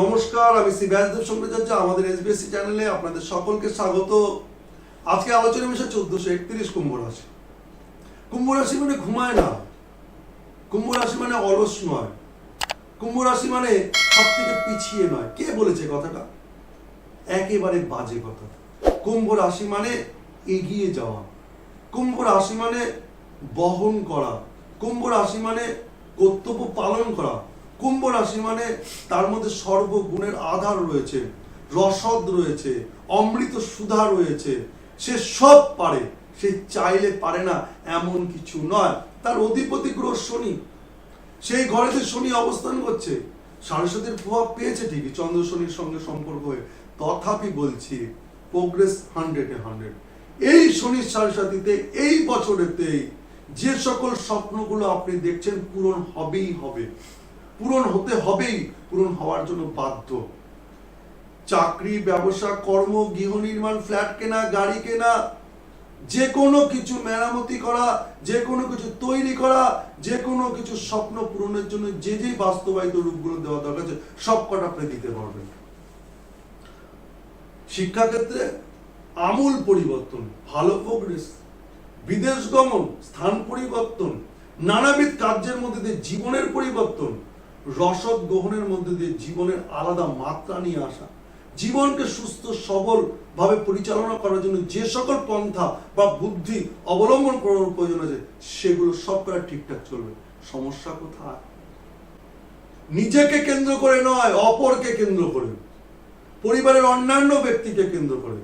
নমস্কার, আমি শ্রী ব্যাসদেব সম্প্রচার্য আমাদের এসবিএসসি চ্যানেলে আপনাদের সকলকে স্বাগত। আজকে আলোচনার বিষয় চোদ্দশো একত্রিশ কুম্ভ রাশি। কুম্ভ রাশি মানে ঘুমায় না। কুম্ভ রাশি মানে অলস নয়। কুম্ভ রাশি মানে সব থেকে পিছিয়ে নয়। কে বলেছে কথাটা? একেবারে বাজে কথা। কুম্ভ রাশি মানে এগিয়ে যাওয়া। কুম্ভ রাশি মানে বহন করা। কুম্ভ রাশি মানে কর্তব্য পালন করা। কুম্ভ রাশি মানে তার মধ্যে সর্বগুণের আধার রয়েছে, রসদ রয়েছে, অমৃত সুধা রয়েছে। সে সব পারে, সে চাইলে পারে না এমন কিছু নয়। তার অধিপতি গ্রহ শনি, সেই ঘরেতে শনি অবস্থান করছে। সারস্বতীর প্রভাব পেয়েছে ঠিকই, চন্দ্র শনির সঙ্গে সম্পর্ক হয়ে। তথাপি বলছি প্রোগ্রেস হান্ড্রেডে হান্ড্রেড এই শনির সারস্বতীতে, এই বছরেতেই যে সকল স্বপ্নগুলো আপনি দেখছেন, পূরণ হবেই হবে। পূরণ হতে হবেই, পূরণ হওয়ার জন্য বাধ্য। চাকরি, ব্যবসা, কর্ম, গৃহ নির্মাণ, ফ্ল্যাট কেনা, গাড়ি কেনা যে কোনো কিছু মেরামতি করা যে কোনো কিছু তৈরি করা যে কোনো কিছু স্বপ্ন পূরণের জন্য যে যে বাস্তবায়িত রূপগুলো দেওয়া দরকার আছে, সব কটা আপনি দিতে পারবেন। শিক্ষাক্ষেত্রে আমূল পরিবর্তন, ভালো প্রোগ্রেস বিদেশ গমন, স্থান পরিবর্তন, নানাবিধ কার্যের মধ্যে দিয়ে জীবনের পরিবর্তন রসদ গ্রহণের মধ্যে দিয়ে জীবনের আলাদা মাত্রা নিয়ে আসা। জীবনকে সুস্থ সবল ভাবে পরিচালনা করার জন্য যে সকল পন্থা বা বুদ্ধি অবলম্বন করার প্রয়োজন আছে, সেগুলো সব করা ঠিকঠাক চলবে। সমস্যা কোথায়? নিজেকে কেন্দ্র করে নয়, অপরকে কেন্দ্র করে। পরিবারের অন্যান্য ব্যক্তিকে কেন্দ্র করে।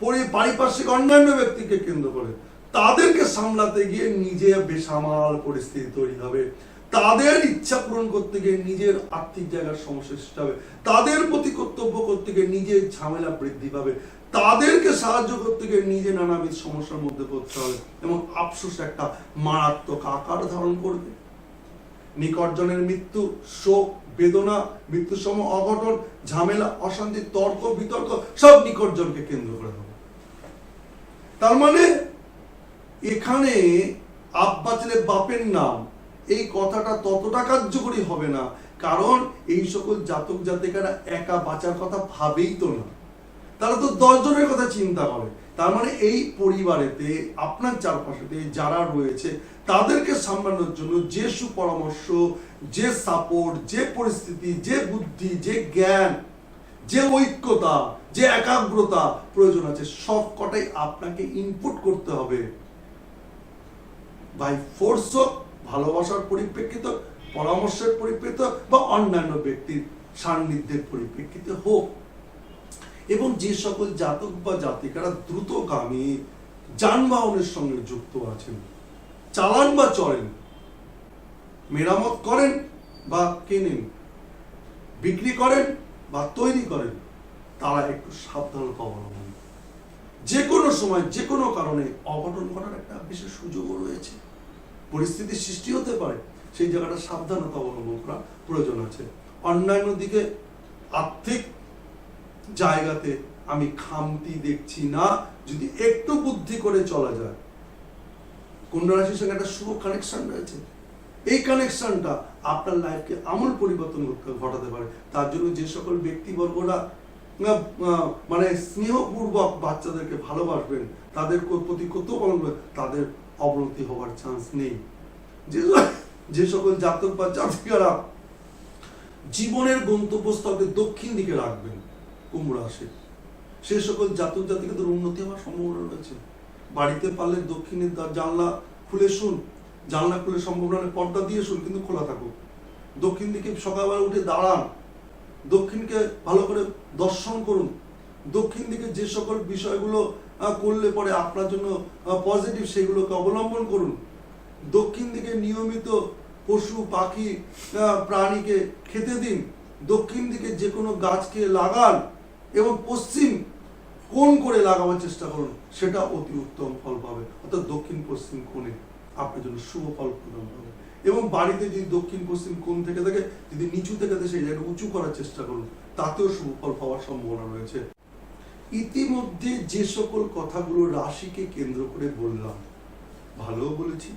পরি- পারিপার্শ্বিক অন্যান্য ব্যক্তিকে কেন্দ্র করে। তাদেরকে সামলাতে গিয়ে নিজে বেসামাল পরিস্থিতি তৈরি হবে। তাদের ইচ্ছা পূরণ করতে গিয়ে নিজের আর্থিক জায়গার সমস্যা সৃষ্টি হবে। তাদের প্রতি কর্তব্য করতে গিয়ে নিজের ঝামেলা বৃদ্ধি পাবে। তাদেরকে সাহায্য করতে গিয়ে নিজে নানাবিধ সমস্যার মধ্যে পড়তে হবে এবং আফসোস একটা মারাত্মক আকার ধারণ করবে। নিকটজনের মৃত্যু, শোক, বেদনা মৃত্যুর সময় অঘটন, ঝামেলা, অশান্তি, তর্ক, বিতর্ক সব নিকটজনকে কেন্দ্র করে হবে। তার মানে এখানে আব্বা ছেলে বাপের নাম এই কথাটা ততটা কার্যকরী হবে না। কারণ এই সকল জাতক জাতিকারা একা বাঁচার কথা ভাবেই তো না। তারা তো দশজনের কথা চিন্তা করে। তার মানে এই পরিবারেতে, আপনার চারপাশেতে যারা রয়েছে, তাদেরকে সামলানোর জন্য যে সুপরামর্শ, যে সাপোর্ট যে পরিস্থিতি, যে বুদ্ধি, যে জ্ঞান, যে ঐক্যতা, যে একাগ্রতা প্রয়োজন আছে সব কটাই আপনাকে ইনপুট করতে হবে। বাই ফোর্স হোক ভালোবাসার পরিপ্রেক্ষিত, পরামর্শের পরিপ্রেক্ষিত বা অন্যান্য ব্যক্তির সান্নিধ্যের পরিপ্রেক্ষিতে হোক। এবং যে সকল জাতক বা জাতিকারা দ্রুতগামী যানবাহনের সঙ্গে যুক্ত আছেন, চালান বা চলেন, মেরামত করেন বা কেনেন, বিক্রি করেন বা তৈরি করেন, তারা একটু সাবধানতা অবলম্বন। যে কোনো সময় যে কোনো কারণে অঘটন ঘটার একটা বিশেষ সুযোগও রয়েছে। পরিস্থিতির সৃষ্টি হতে পারে সেই জায়গাটা সাবধানতা অবলম্বন করা প্রয়োজন আছে। অন্যান্য দিকে আর্থিক জায়গাতে আমি খামতি দেখছি না যদি একটু বুদ্ধি করে চলা যায়। কন্যা সঙ্গে একটা শুভ কানেকশন রয়েছে। এই কানেকশনটা আপনার লাইফকে আমূল পরিবর্তন ঘটাতে পারে। তার জন্য যে সকল ব্যক্তিবর্গরা মানে স্নেহপূর্বক বাচ্চাদেরকে ভালোবাসবেন তাদের প্রতি করবেন, তাদের অবনতি হওয়ার চান্স নেই। যে সকল জাতক বা জাতিকারা জীবনের গন্তব্যস্থলকে দক্ষিণ দিকে রাখবেন কুম্ভ রাশি সে সকল জাতক জাতিকাদের উন্নতি হওয়ার সম্ভাবনা রয়েছে। বাড়িতে পারলে দক্ষিণের জানলা খুলে শুন। জানলা খুলে সম্ভাবনা পর্দা দিয়ে শুন, কিন্তু খোলা থাকুক। দক্ষিণ দিকে সকালবেলা উঠে দাঁড়ান। দক্ষিণকে ভালো করে দর্শন করুন। দক্ষিণ দিকে যে সকল বিষয়গুলো করলে পরে আপনার জন্য পজিটিভ সেগুলোকে অবলম্বন করুন। দক্ষিণ দিকে নিয়মিত পশু, পাখি প্রাণীকে খেতে দিন। দক্ষিণ দিকে যে কোনো গাছকে লাগান এবং পশ্চিম কোন করে লাগাবার চেষ্টা করুন, সেটা অতি উত্তম ফল পাবে। অর্থাৎ দক্ষিণ পশ্চিম কোণে আপনার জন্য শুভ ফল প্রদান পাবে এবং বাড়িতে যদি দক্ষিণ পশ্চিম কোণ থেকে থাকে, যদি নিচু থেকে থাকে, সেই জায়গাটা উঁচু করার চেষ্টা করুন। তাতেও শুভ ফল পাওয়ার সম্ভাবনা রয়েছে। ইতিমধ্যে যে সকল কথাগুলো রাশিকে কেন্দ্র করে বললাম, ভালোও বলেছি,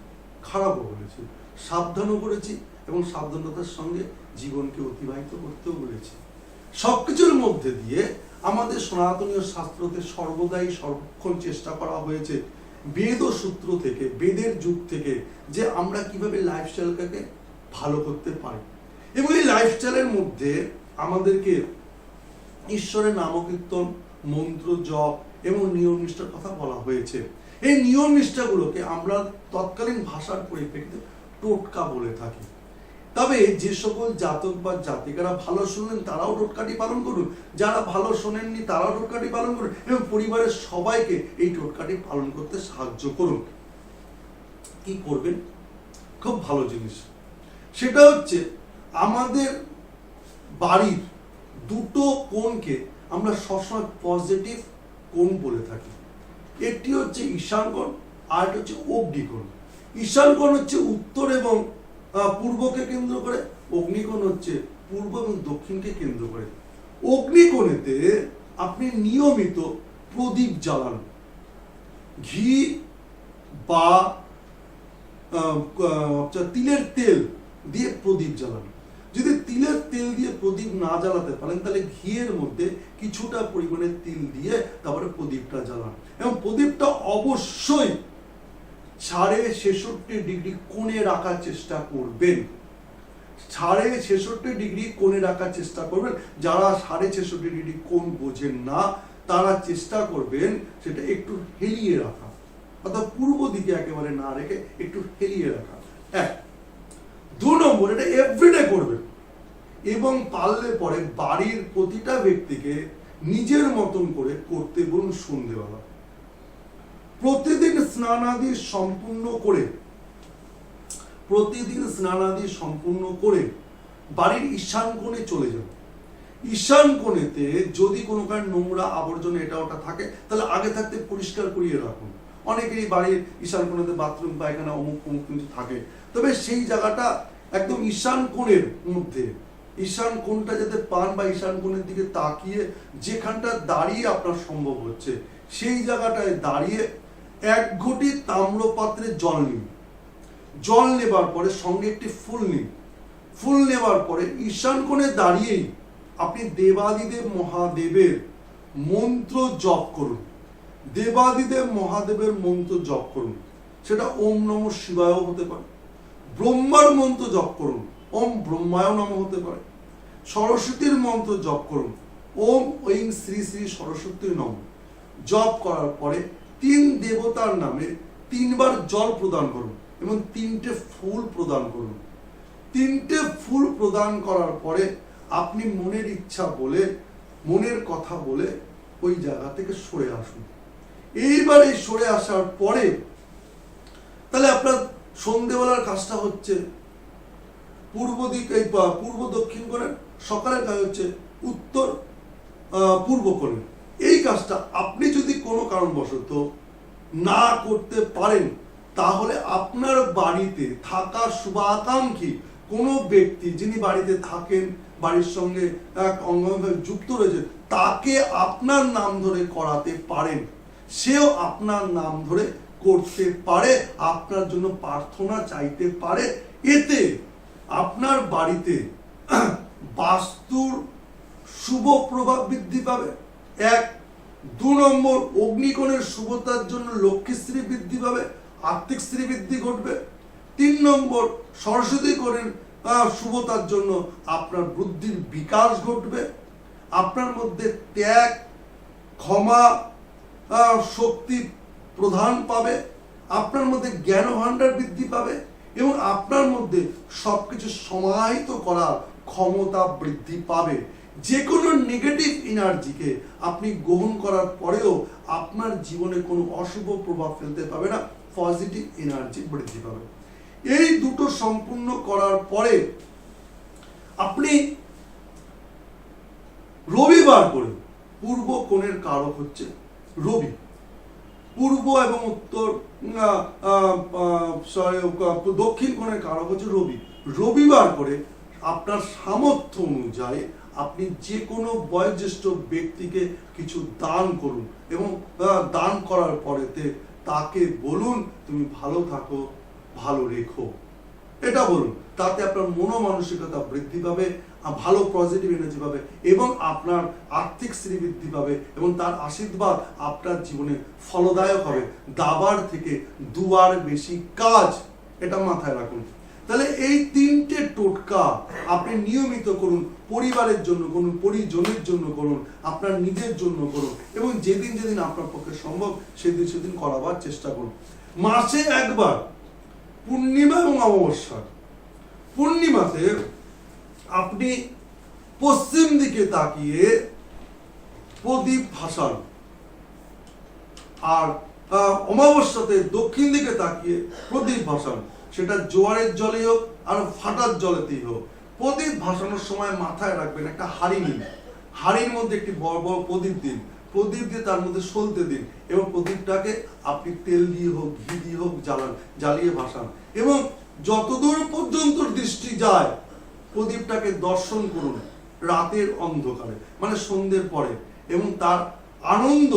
খারাপও বলেছি, সাবধানও করেছি এবং সাবধানতার সঙ্গে জীবনকে অতিবাহিত করতেও বলেছি। সবকিছুর মধ্যে দিয়ে আমাদের সনাতনীয় শাস্ত্রতে সর্বদাই সর্বক্ষণ চেষ্টা করা হয়েছে বেদ ও সূত্র থেকে, বেদের যুগ থেকে, যে আমরা কীভাবে লাইফস্টাইলটাকে ভালো করতে পারি। এবং এই লাইফস্টাইলের মধ্যে আমাদেরকে ঈশ্বরের নামকীর্তন মন্ত্র জপ এবং নিয়ম নিষ্ঠার কথা বলা হয়েছে। এই নিয়ম নিষ্ঠাগুলোকে আমরা তৎকালীন ভাষার পরিপ্রেক্ষিতে টোটকা বলে থাকি। তবে যে সকল জাতক বা জাতিকারা ভালো শুনলেন তারাও টোটকাটি পালন করুন। যারা ভালো শোনেননি, তারাও টোটকাটি পালন করুন এবং পরিবারের সবাইকে এই টোটকাটি পালন করতে সাহায্য করুন। কি করবেন? খুব ভালো জিনিস। সেটা হচ্ছে, আমাদের বাড়ির দুটো কোণকে আমরা সবসময় পজিটিভ কোণ বলে থাকি। একটি হচ্ছে ঈশান কোণ আর হচ্ছে অগ্নিকোণ ঈশান কোণ হচ্ছে উত্তর এবং পূর্বকে কেন্দ্র করে অগ্নিকোণ হচ্ছে পূর্ব এবং দক্ষিণকে কেন্দ্র করে। অগ্নিকোণেতে আপনি নিয়মিত প্রদীপ জ্বালান। ঘি বা আহ, তিলের তেল দিয়ে প্রদীপ জ্বালান। যদি তিলের তেল দিয়ে প্রদীপ না জ্বালাতে পারেন, তাহলে ঘিয়ের মধ্যে কিছুটা পরিমাণে তিল দিয়ে তারপরে প্রদীপটা জ্বালান। এবং প্রদীপটা অবশ্যই সাড়ে ছেষট্টি ডিগ্রি কোণে রাখার চেষ্টা করবেন। সাড়ে ছেষট্টি ডিগ্রি কোণে রাখার চেষ্টা করবেন। যারা সাড়ে ছেষট্টি ডিগ্রি কোণ বোঝেন না, তারা চেষ্টা করবেন সেটা একটু হেলিয়ে রাখা। অর্থাৎ পূর্ব দিকে একেবারে না রেখে একটু হেলিয়ে রাখা। এক দু নম্বর, এটা এভরিডে করবে। এবং পারলে পরে বাড়ির প্রতিটা ব্যক্তিকে নিজের মতন করে করতে বলুন সন্ধেবেলা। প্রতিদিন স্নানাদি সম্পূর্ণ করে, প্রতিদিন স্নানাদি সম্পূর্ণ করে বাড়ির ঈশান কোণে চলে যান ঈশান কোণেতে যদি কোনো কারণ নোংরা আবর্জনা এটা ওটা থাকে, তাহলে আগে থাকতে পরিষ্কার করিয়ে রাখুন। অনেকেরই বাড়ির ঈশান কোণেতে বাথরুম পায়খানা অমুক অমুক কিন্তু থাকে। তবে সেই জায়গাটা একদম ঈশান কোণের মধ্যে। ঈশান কোণটা যাতে পান বা ঈশান কোণের দিকে তাকিয়ে যেখানটা দাঁড়িয়ে আপনার সম্ভব হচ্ছে, সেই জায়গাটায় দাঁড়িয়ে এক ঘটি তাম্রপাত্রে জল নিন। জল নেবার পরে সঙ্গে একটি ফুল নিন। ফুল নেবার পরে ঈশান কোণে দাঁড়িয়েই আপনি দেবাদিদেব মহাদেবের মন্ত্র জপ করুন। দেবাদিদেব মহাদেবের মন্ত্র জপ করুন। সেটা ওম নম শিবায়ও হতে পারে। ব্রহ্মার মন্ত্র জপ করুন। ওম ব্রহ্মায় নম হতে পারে। সরস্বতীর মন্ত্র জপ করুন। ওম ঐং শ্রী শ্রী সরস্বতী নম। জপ করার পরে তিন দেবতার নামে তিনবার জল প্রদান করুন এবং তিনটে ফুল প্রদান করুন। তিনটে ফুল প্রদান করার পরে আপনি মনের ইচ্ছা বলে, মনের কথা বলে ওই জায়গা থেকে সরে আসুন। এইবার এই সরে আসার পরে তাহলে আপনার সন্ধেবেলার কাজটা হচ্ছে পূর্ব দিক, এই পূর্ব দক্ষিণ কোণের সকালের কাজ হচ্ছে উত্তর পূর্ব কোণে। এই কাজটা আপনি যদি কোনো কারণবশত না করতে পারেন, তাহলে আপনার বাড়িতে থাকা শুভাকাঙ্ক্ষী কোনো ব্যক্তি যিনি বাড়িতে থাকেন, বাড়ির সঙ্গে এক অঙ্গভাবে যুক্ত রয়েছে তাকে আপনার নাম ধরে করাতে পারেন। সেও আপনার নাম ধরে করতে পারে, আপনার জন্য প্রার্থনা চাইতে পারে। এতে আপনার বাড়িতে বাস্তুর শুভ প্রভাব বৃদ্ধি পাবে। এক, দু নম্বর, অগ্নিকোণের শুভতার জন্য লক্ষ্মীশ্রী বৃদ্ধি পাবে, আর্থিক শ্রী বৃদ্ধি ঘটবে। তিন নম্বর, সরস্বতী কোণের শুভতার জন্য আপনার বুদ্ধির বিকাশ ঘটবে। আপনার মধ্যে ত্যাগ, ক্ষমা শক্তি প্রধান পাবে, আপনার মধ্যে জ্ঞান ভাণ্ডার বৃদ্ধি পাবে এবং আপনার মধ্যে সবকিছু সমাহিত করার ক্ষমতা বৃদ্ধি পাবে। যে কোনো নেগেটিভ এনার্জিকে আপনি গ্রহণ করার পরেও আপনার জীবনে কোনো অশুভ প্রভাব ফেলতে পাবে না পজিটিভ এনার্জি বৃদ্ধি পাবে। এই দুটো সম্পূর্ণ করার পরে আপনি রবিবার করে পূর্ব কোণের কারক হচ্ছে রবি। পূর্ব এবং উত্তর আহ, দক্ষিণ কোণের কারক হচ্ছে রবি। রবিবার করে আপনার সামর্থ্য অনুযায়ী আপনি যে কোনো বয়োজ্যেষ্ঠ ব্যক্তিকে কিছু দান করুন এবং দান করার পরেতে তাকে বলুন তুমি ভালো থাকো ভালো রেখো। এটা বলুন, তাতে আপনার মনোমানসিকতা বৃদ্ধি পাবে ভালো পজিটিভ এনার্জি পাবে, এবং আপনার আর্থিক শ্রী বৃদ্ধি পাবে, এবং তার আশীর্বাদ আপনার জীবনে ফলদায়ক হবে। দাবার থেকে দুয়ার বেশি কাজ, এটা মাথায় রাখুন। তাহলে এই তিনটে টোটকা আপনি নিয়মিত করুন, পরিবারের জন্য করুন, পরিজনের জন্য করুন, আপনার নিজের জন্য করুন, এবং যেদিন যেদিন আপনার পক্ষে সম্ভব, সেদিন সেদিন করাবার চেষ্টা করুন। মাসে একবার পূর্ণিমা এবং অমাবস্যা। পূর্ণিমাতে আপনি পশ্চিম দিকে তাকিয়ে প্রদীপ ভাসান। আর অমাবস্যাতে দক্ষিণ দিকে তাকিয়ে প্রদীপ ভাসান। সেটা জোয়ারের জলে হোক আর ফাটার জলেতেই হোক। প্রদীপ ভাসানোর সময় মাথায় রাখবেন একটা হাড়ি নিন। হাড়ির মধ্যে একটি বড় বড় প্রদীপ দিন। প্রদীপ দিয়ে তার মধ্যে সলতে দিন। এবং প্রদীপটাকে আপনি তেল দিয়ে হোক, ঘি দিয়ে হোক জ্বালান, জ্বালিয়ে ভাসান। এবং যতদূর পর্যন্ত দৃষ্টি যায়, প্রদীপটাকে দর্শন করুন রাতের অন্ধকারে মানে সন্ধ্যের পরে, এবং তার আনন্দ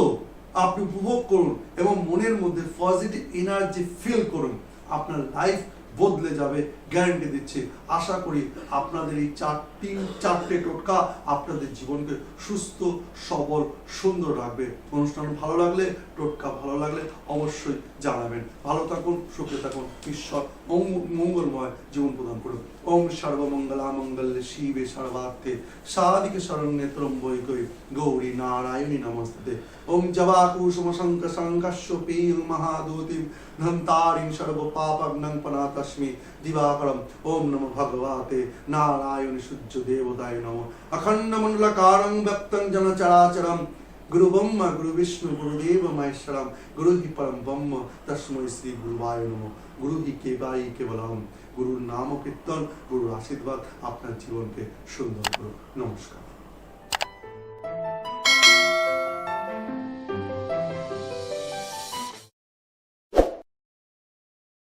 আপনি উপভোগ করুন এবং মনের মধ্যে পজিটিভ এনার্জি ফিল করুন। আপনার লাইফ বদলে যাবে গ্যারান্টি দিচ্ছি। আশা করি আপনাদের এই চারটি চারটে টোটকা আপনাদের জীবনকে সুস্থ, সবল, সুন্দর রাখবে। অনুষ্ঠান ভালো লাগলে, টোটকা ভালো লাগলে অবশ্যই জানাবেন। ভালো থাকুন, সুখে থাকুন। ঈশ্বর মঙ্গ- মঙ্গলময় জীবন প্রদান করুন। ওম সর্বমঙ্গলা মঙ্গলে শিবে সর্বার্থে সাদিকে শরণ্যে ত্রম্বৈকৈ গৌরী নারায়ণী নমস্তে ওম জবাকুসুম শঙ্ক সংঘর্ষ পেয় মহাদূতিম ধন্তারিং সর্ব পাপগ্নং পনাতস্মি দিবাকরম ওম নমো ভগবতে নারায়ণ সূর্য দেবতায় নম অখণ্ড মণ্ডলকারং ব্যক্তং জন চরাচরম গুরু ব্রহ্ম গুরু বিষ্ণু গুরুদেব মহেশ্বরম গুরু হি পরম ব্রহ্ম তস্মৈ শ্রী গুরুবায় নম গুরু হি কেবাই কেবলম গুরুর নাম ও কীর্তন গুরুর আশীর্বাদ আপনার জীবনকে সুন্দর করুন নমস্কার।